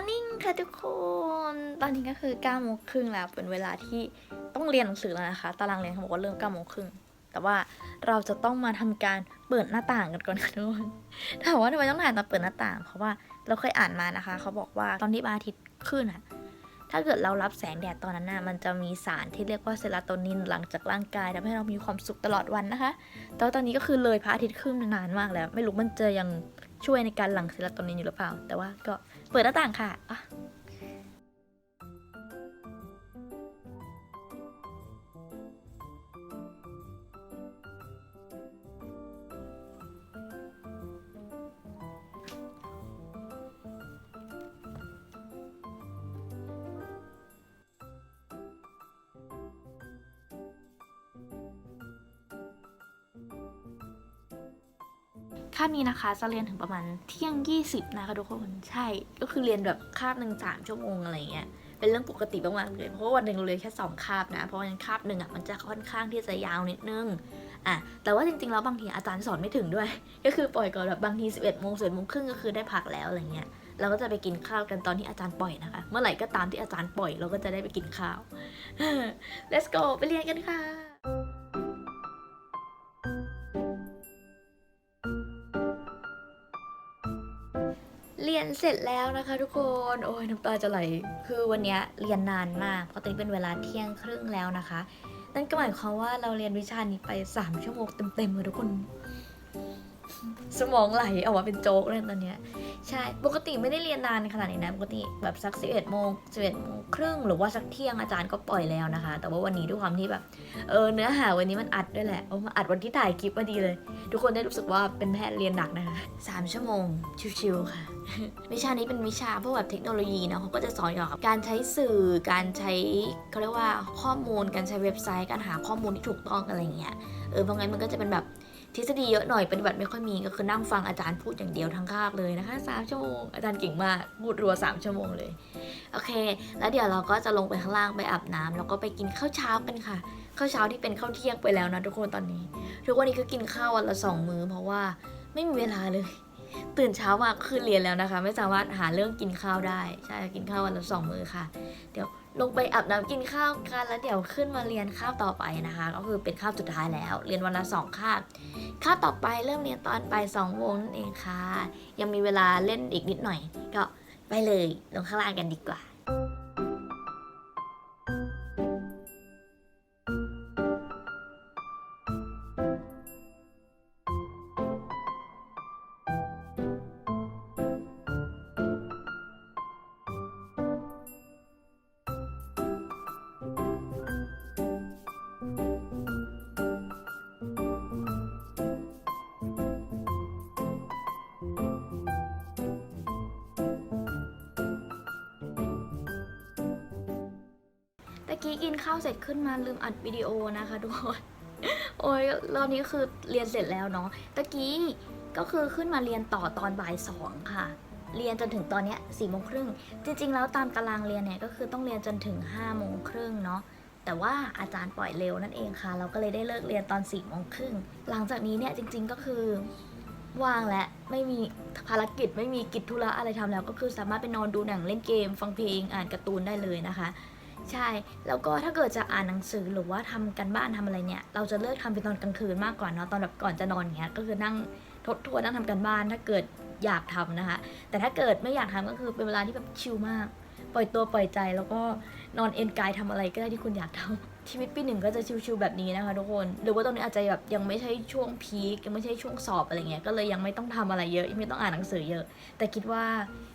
morning ค่ะทุกคน ตอนนี้ก็คือ9โมงครึ่งแล้ว เป็นเวลาที่ต้องเรียนหนังสือแล้วนะคะ ตารางเรียนเขาบอกว่าเริ่ม9โมงครึ่ง แต่ว่าเราจะต้องมาทำการเปิดหน้าต่างกันก่อนค่ะทุกคนถามว่าทำไมต้องถ่ายตอนเปิดหน้าต่าง เพราะว่าเราเคยอ่านมานะคะ เขาบอกว่าตอนที่พระอาทิตย์ขึ้นอะถ้าเกิดเรารับแสงแดดตอนนั้นน่ะ มันจะมีสารที่เรียกว่าเซโรโทนินหลังจากร่างกายทำให้เรามีความสุขตลอดวันนะคะ แต่ว่าตอนนี้ก็คือเลยพระอาทิตย์ขึ้นนานมากแล้ว ไม่รู้มันจะยังช่วยในการหลั่งเซโรโทนินอยู่หรือเปล่า แต่ว่าก็ เปิดหน้าต่างค่ะาบนี้นะคะจะเรียนถึงประมาณเที่ยง 20 นะคะทุกคนใช่ก็คือเรียนแบบคาบหนึ่งสามชั่วโมงอะไรเงี้ยเป็นเรื่องปกติมากๆเลยเพราะว่าวันหนึ่งเราเรียนแค่สองคาบนะ เพราะว่าคาบหนึ่งอะมันจะค่อนข้างที่จะยาวนิดนึงอะแต่ว่าจริงๆแล้วบางทีอาจารย์สอนไม่ถึงด้วย ก็คือปล่อยก่อนแบบบางที 11โมง11โมงครึ่งก็คือได้พักแล้วอะไรเงี้ยเราก็จะไปกินข้าวกันตอนที่อาจารย์ปล่อยนะคะ เมื่อไหร่ก็ตามที่อาจารย์ปล่อยเราก็จะได้ไปกินข้าว let's go ไปเรียนกันค่ะ เสร็จแล้วนะคะทุกคนโอ้ยน้ำตาจะไหลคือวันนี้เรียนนานมากเพราะตอนนี้เป็นเวลาเที่ยงครึ่งแล้วนะคะ นั่นก็หมายความว่าเราเรียนวิชานี้ไป 3 ชั่วโมงเต็มๆเลยทุกคน สมองไหลออกมาเป็นโจ๊กเลยตอนเนี้ยใช่ปกติไม่ได้เรียนนานขนาดนี้นะปกติแบบสัก 11โมง11โมงครึ่งหรือว่าสักเที่ยงอาจารย์ก็ปล่อยแล้วนะคะ แต่ว่าวันนี้ด้วยความที่แบบเออเนื้อหาวันนี้มันอัดด้วยแหละเอามาอัดวันที่ถ่ายคลิปพอดีเลย ทุกคนได้รู้สึกว่าเป็นแพทย์เรียนหนักนะคะสามชั่วโมงชิวๆค่ะวิชานี้เป็นวิชาพวกแบบเทคโนโลยีเนาะเขาก็จะสอนเกี่ยวกับการใช้สื่อการใช้เขาเรียกว่าข้อมูลการใช้เว็บไซต์การหาข้อมูลที่ถูกต้องอะไรอย่างเงี้ยเออเพราะงั้นมันก็จะเป็นแบบ ทฤษฎีเยอะหน่อยปฏิบัติไม่ค่อยมีก็คือนั่งฟังอาจารย์พูดอย่างเดียวทั้งคาบเลยนะคะสามชั่วโมงอาจารย์เก่งมากพูดรัวสามชั่วโมงเลยโอเค แล้วเดี๋ยวเราก็จะลงไปข้างล่างไปอาบน้ำแล้วก็ไปกินข้าวเช้ากันค่ะข้าวเช้าที่เป็นข้าวเที่ยงไปแล้วนะทุกคนตอนนี้ ทุกวันนี้คือกินข้าววันละสองมื้อเพราะว่าไม่มีเวลาเลย ตื่นเช้ามากคือเรียนแล้วนะคะ ไม่สามารถหาเรื่องกินข้าวได้ใช่กินข้าววันละสองมื้อค่ะ เดี๋ยว ลงไปอาบน้ำกินข้าวกันแล้วเดี๋ยวขึ้นมาเรียนข้าวต่อไปนะคะ ก็คือเป็นข้าวสุดท้ายแล้ว เรียนวันละสองคาบคาบต่อไปเริ่มเรียนตอนไปสองโมงนั่นเองค่ะ ยังมีเวลาเล่นอีกนิดหน่อย ก็ไปเลยลงข้างล่างกันดีกว่า กี้กินข้าวเสร็จขึ้นมาลืมอัดวิดีโอนะคะทุกคน โอ้ยรอบนี้คือเรียนเสร็จแล้วเนาะตะกี้ก็คือขึ้นมาเรียนต่อตอนบ่ายสองค่ะ เรียนจนถึงตอนเนี้ยสี่โมงครึ่ง จริง ๆ แล้วตามตารางเรียนเนี่ยก็คือต้องเรียนจนถึง5้าโมงครึ่งเนาะแต่ว่าอาจารย์ปล่อยเร็วนั่นเองค่ะ เราก็เลยได้เลิกเรียนตอน4ี่โมงครึ่งหลังจากนี้เนี่ยจริง ๆก็คือว่างและไม่มีภารกิจไม่มีกิจธุระอะไรทำแล้ว ก็คือสามารถไปนอนดูหนังเล่นเกม ฟังเพลงอ่านการ์ตูนได้เลยนะคะ ใช่ แล้วก็ถ้าเกิดจะอ่านหนังสือหรือว่าทำกันบ้านทำอะไรเนี่ย เราจะเลิกทำเป็นตอนกลางคืนมากกว่าเนาะตอนแบบก่อนจะนอนเงี้ยก็คือนั่งทบทวนนั่งทำกันบ้านถ้าเกิดอยากทำนะคะ แต่ถ้าเกิดไม่อยากทำก็คือเป็นเวลาที่แบบชิลมาก ปล่อยตัวปล่อยใจแล้วก็นอนเอนกายทำอะไรก็ได้ที่คุณอยากทำชีวิตปีหนึ่งก็จะชิลๆแบบนี้นะคะทุกคน หรือว่าตอนนี้อาจจะแบบยังไม่ใช่ช่วงพีคยังไม่ใช่ช่วงสอบอะไรเงี้ยก็เลยยังไม่ต้องทำอะไรเยอะยังไม่ต้องอ่านหนังสือเยอะ แต่คิดว่า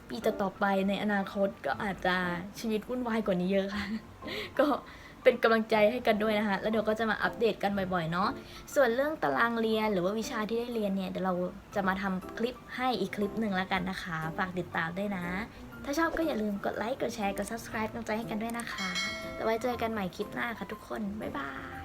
ปีต่อๆไปในอนาคตก็อาจจะชีวิตวุ่นวายกว่านี้เยอะค่ะ ก็เป็นกำลังใจให้กันด้วยนะคะ แล้วเดี๋ยวก็จะมาอัปเดตกันบ่อยๆเนาะ ส่วนเรื่องตารางเรียนหรือว่าวิชาที่ได้เรียนเนี่ยเดี๋ยวเราจะมาทำคลิปให้อีกคลิปหนึ่งแล้วกันนะคะ ฝากติดตามด้วยนะ ถ้าชอบก็อย่าลืมกดไลค์ กดแชร์ กด subscribe กำลังใจให้กันด้วยนะคะ แล้วไว้เจอกันใหม่คลิปหน้าค่ะทุกคน บ๊ายบาย